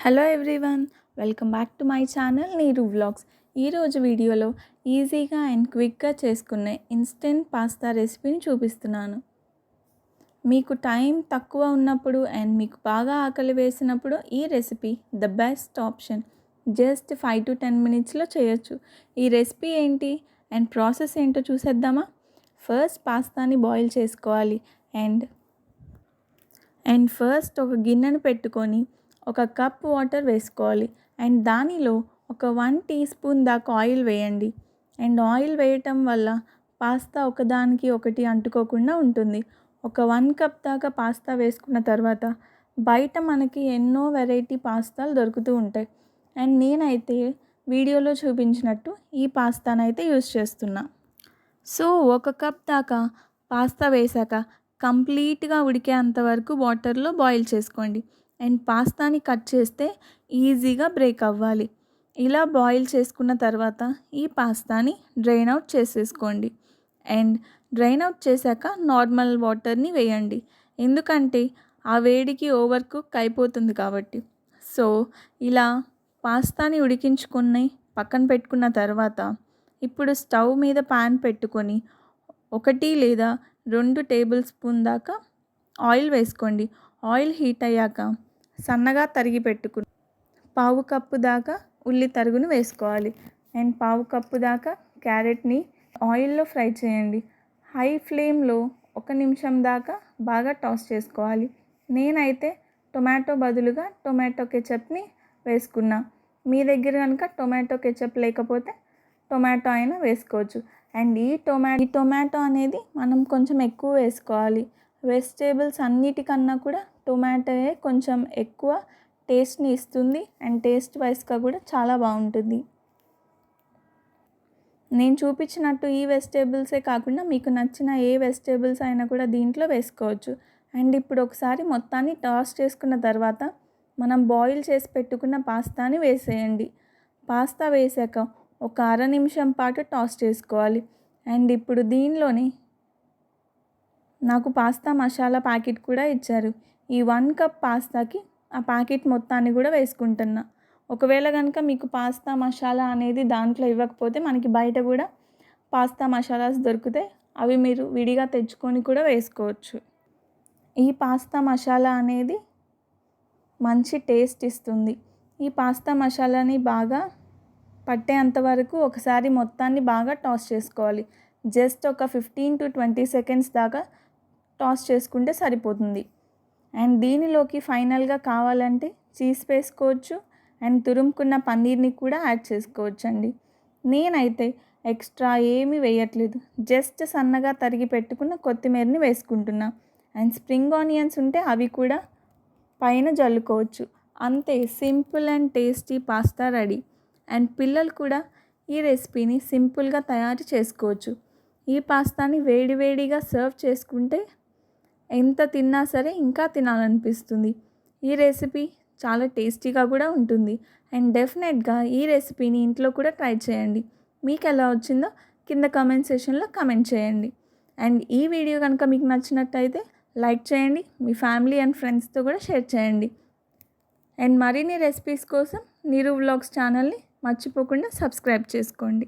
Hello everyone welcome back to my channel Neeru vlogs ఈరోజు వీడియోలో ఈజీగా అండ్ క్విక్గా చేసుకునే ఇన్స్టెంట్ పాస్తా రెసిపీని చూపిస్తున్నాను. మీకు టైం తక్కువ ఉన్నప్పుడు అండ్ మీకు బాగా ఆకలి వేసినప్పుడు ఈ recipe the best option just five to ten మినిట్స్లో చేయొచ్చు. ఈ రెసిపీ ఏంటి అండ్ ప్రాసెస్ ఏంటో చూసేద్దామా? ఫస్ట్ పాస్తాని బాయిల్ చేసుకోవాలి. అండ్ అండ్ ఫస్ట్ ఒక గిన్నెను పెట్టుకొని ఒక కప్ వాటర్ వేసుకోవాలి. అండ్ దానిలో ఒక వన్ టీ స్పూన్ దాకా ఆయిల్ వేయండి. అండ్ ఆయిల్ వేయటం వల్ల పాస్తా ఒకదానికి ఒకటి అంటుకోకుండా ఉంటుంది. ఒక వన్ కప్ దాకా పాస్తా వేసుకున్న తర్వాత బయట మనకి ఎన్నో వెరైటీ పాస్తాలు దొరుకుతూ ఉంటాయి. అండ్ నేనైతే వీడియోలో చూపించినట్టు ఈ పాస్తానైతే యూజ్ చేస్తున్నా. సో ఒక కప్ దాకా పాస్తా వేసాక కంప్లీట్గా ఉడికేంత వరకు వాటర్లో బాయిల్ చేసుకోండి. అండ్ పాస్తాని కట్ చేస్తే ఈజీగా బ్రేక్ అవ్వాలి. ఇలా బాయిల్ చేసుకున్న తర్వాత ఈ పాస్తాని డ్రైన్ అవుట్ చేసేసుకోండి. అండ్ డ్రైన్ అవుట్ చేశాక నార్మల్ వాటర్ని వేయండి. ఎందుకంటే ఆ వేడికి ఓవర్ కుక్ అయిపోతుంది కాబట్టి. సో ఇలా పాస్తాని ఉడికించుకుని పక్కన పెట్టుకున్న తర్వాత ఇప్పుడు స్టవ్ మీద పాన్ పెట్టుకొని ఒకటి లేదా రెండు టేబుల్ స్పూన్ దాకా ఆయిల్ వేసుకోండి. ఆయిల్ హీట్ అయ్యాక సన్నగా తరిగి పెట్టుకుని పావు కప్పు దాకా ఉల్లి తరుగును వేసుకోవాలి. అండ్ పావు కప్పు దాకా క్యారెట్ని ఆయిల్లో ఫ్రై చేయండి. హై ఫ్లేమ్లో ఒక నిమిషం దాకా బాగా టాస్ చేసుకోవాలి. నేనైతే టొమాటో బదులుగా టొమాటో కెచప్ని వేసుకున్నా. మీ దగ్గర కనుక టొమాటో కెచప్ లేకపోతే టొమాటో అయినా వేసుకోవచ్చు. అండ్ ఈ టొమాటో ఈ టొమాటో అనేది మనం కొంచెం ఎక్కువ వేసుకోవాలి. వెజిటేబుల్స్ అన్నిటికన్నా కూడా టొమాటోయే కొంచెం ఎక్కువ టేస్ట్ని ఇస్తుంది అండ్ టేస్ట్ వైస్గా కూడా చాలా బాగుంటుంది. నేను చూపించినట్టు ఈ వెజిటేబుల్సే కాకుండా మీకు నచ్చిన ఏ వెజిటేబుల్స్ అయినా కూడా దీంట్లో వేసుకోవచ్చు. అండ్ ఇప్పుడు ఒకసారి మొత్తాన్ని టాస్ చేసుకున్న తర్వాత మనం బాయిల్ చేసి పెట్టుకున్న పాస్తాని వేసేయండి. పాస్తా వేసాక ఒక అర నిమిషం పాటు టాస్ చేసుకోవాలి. అండ్ ఇప్పుడు దీనిలోని నాకు పాస్తా మసాలా ప్యాకెట్ కూడా ఇచ్చారు. ఈ వన్ కప్ పాస్తాకి ఆ ప్యాకెట్ మొత్తాన్ని కూడా వేసుకుంటున్నా. ఒకవేళ కనుక మీకు పాస్తా మసాలా అనేది దాంట్లో ఇవ్వకపోతే మనకి బయట కూడా పాస్తా మసాలాస్ దొరికితే అవి మీరు విడిగా తెచ్చుకొని కూడా వేసుకోవచ్చు. ఈ పాస్తా మసాలా అనేది మంచి టేస్ట్ ఇస్తుంది. ఈ పాస్తా మసాలాని బాగా పట్టేంత వరకు ఒకసారి మొత్తాన్ని బాగా టాస్ చేసుకోవాలి. జస్ట్ ఒక ఫిఫ్టీన్ టు ట్వంటీ సెకండ్స్ దాకా టాస్ చేసుకుంటే సరిపోతుంది. అండ్ దీనిలోకి ఫైనల్గా కావాలంటే చీజ్ వేసుకోవచ్చు అండ్ తురుముకున్న పన్నీర్ని కూడా యాడ్ చేసుకోవచ్చు అండి నేనైతే ఎక్స్ట్రా ఏమీ వేయట్లేదు. జస్ట్ సన్నగా తరిగి పెట్టుకున్న కొత్తిమీరని వేసుకుంటున్నా. అండ్ స్ప్రింగ్ ఆనియన్స్ ఉంటే అవి కూడా పైన జల్లుకోవచ్చు. అంతే simple and tasty pasta ready. And పిల్లలు కూడా ఈ రెసిపీని సింపుల్గా తయారు చేసుకోవచ్చు. ఈ పాస్తాని వేడివేడిగా సర్వ్ చేసుకుంటే ఎంత తిన్నా సరే ఇంకా తినాలనిపిస్తుంది. ఈ రెసిపీ చాలా టేస్టీగా కూడా ఉంటుంది. అండ్ డెఫినెట్గా ఈ రెసిపీని ఇంట్లో కూడా ట్రై చేయండి. మీకు ఎలా వచ్చిందో కింద కామెంట్ సెషన్లో కమెంట్ చేయండి. అండ్ ఈ వీడియో కనుక మీకు నచ్చినట్టయితే లైక్ చేయండి మీ ఫ్యామిలీ అండ్ ఫ్రెండ్స్తో కూడా షేర్ చేయండి. అండ్ మరిన్ని రెసిపీస్ కోసం నీరు వ్లాగ్స్ ఛానల్ని మర్చిపోకుండా సబ్స్క్రైబ్ చేసుకోండి.